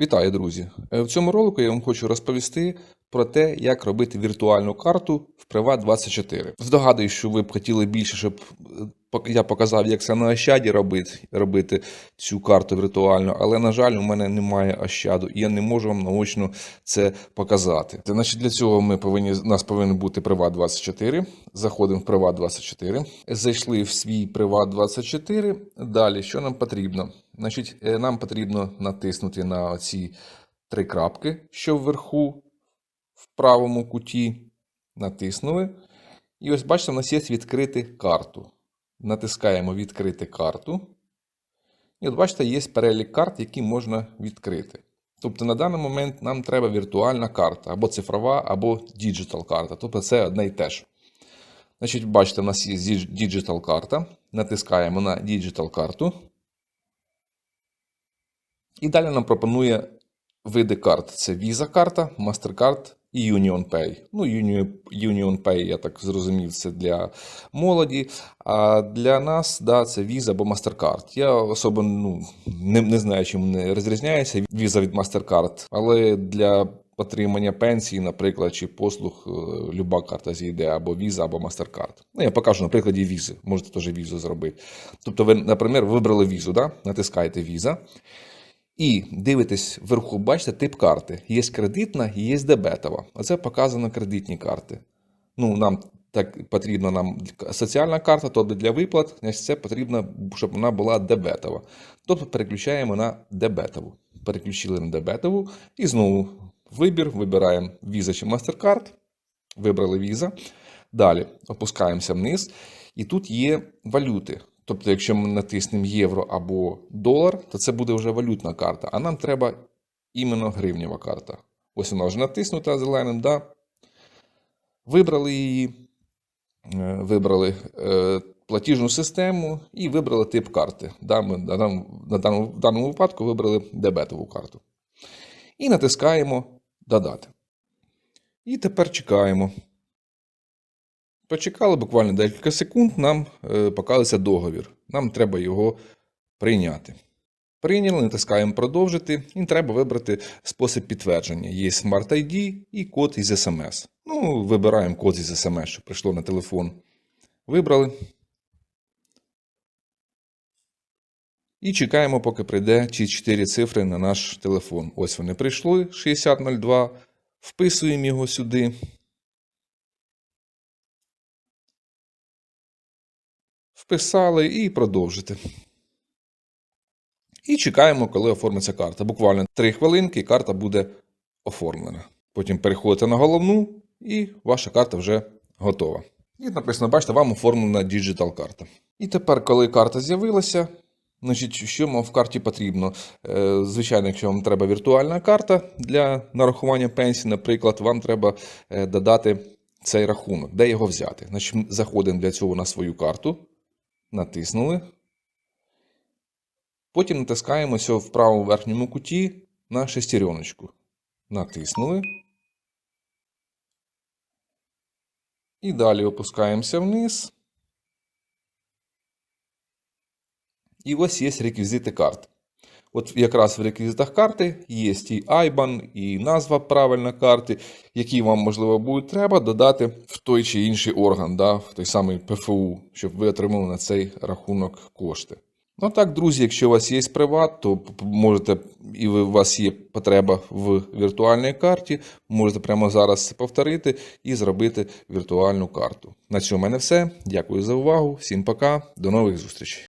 Вітаю, друзі! Е, В цьому ролику я вам хочу розповісти про те, як робити віртуальну карту в Privat24. Здогадую, що ви б хотіли більше, щоб е, я показав, як це на Ощаді робити, робити цю карту віртуальну, але, на жаль, у мене немає Ощаду, і я не можу вам наочно це показати. Це, Значить, для цього ми повинні, у нас повинен бути Privat24. Заходимо в Privat24. Зайшли в свій Privat24. Далі, що нам потрібно? Значить, е, нам потрібно натиснути на ці три крапки, що вверху в правому куті. Натиснули. І ось бачите, у нас є відкрити карту. Натискаємо відкрити карту. І от бачите, є перелік карт, які можна відкрити. Тобто на даний момент нам треба віртуальна карта, або цифрова, або діджитал карта. Тобто це одне і те ж. Значить, бачите, у нас є діджитал карта. Натискаємо на діджитал карту. І далі нам пропонує види карт: це Visa карта, MasterCard і Union Pay. Ну, Union, Pay, я так зрозумів, це для молоді. А для нас да, це Visa або MasterCard. Я особо ну, не, не знаю, чим не розрізняється Visa від MasterCard, але для отримання пенсії, наприклад, чи послуг, е, люба карта зійде або Visa, або MasterCard. Ну, я покажу на прикладі Visa. Можете теж Visa зробити. Тобто, ви, наприклад, вибрали Visa, да? натискаєте Visa. І дивитесь вверху, бачите тип карти. Є кредитна і є дебетова. Оце показано кредитні карти. Ну, нам так потрібна нам соціальна карта, тобто для виплат, це потрібно, щоб вона була дебетова. Тобто переключаємо на дебетову. Переключили на дебетову і знову вибір. Вибираємо Visa чи MasterCard. Вибрали Visa. Далі опускаємося вниз. І тут є валюти. Тобто, якщо ми натиснемо євро або долар, то це буде вже валютна карта. А нам треба іменно гривнева карта. Ось вона вже натиснута зеленим, да? Вибрали її, е, вибрали е, платіжну систему і вибрали тип карти. Да, ми на даному, в даному випадку вибрали дебетову карту. І натискаємо Додати. І тепер чекаємо. Почекали буквально декілька секунд, нам е, показався договір. Нам треба його прийняти. Прийняли, натискаємо продовжити, і треба вибрати спосіб підтвердження. Є Smart ID і код із SMS. Ну, вибираємо код із SMS, що прийшло на телефон. Вибрали. І чекаємо, поки прийде ці 4 цифри на наш телефон. Ось вони прийшли 6002. Вписуємо його сюди. Вписали і продовжити. І чекаємо, коли оформиться карта. Буквально 3 хвилинки і карта буде оформлена. Потім переходите на головну, і ваша карта вже готова. І написано, бачите, вам оформлена діджитал карта. І тепер, коли карта з'явилася, значить, що вам в карті потрібно? Е, Звичайно, якщо вам треба віртуальна карта для нарахування пенсії, наприклад, вам треба е, додати цей рахунок, де його взяти. Значить, заходимо для цього на свою карту, натиснули. Потім натискаємося в правому верхньому куті на шестереночку. Натиснули. І далі опускаємося вниз. І ось є реквізити карт. От якраз в реквізитах карти є і IBAN, і назва правильна карти, які вам, можливо, будуть треба додати в той чи інший орган, да, в той самий ПФУ, щоб ви отримали на цей рахунок кошти. Ну так, друзі, якщо у вас є приват, то можете, і у вас є потреба в віртуальній карті, можете прямо зараз це повторити і зробити віртуальну карту. На цьому в мене все. Дякую за увагу. Всім пока, до нових зустрічей.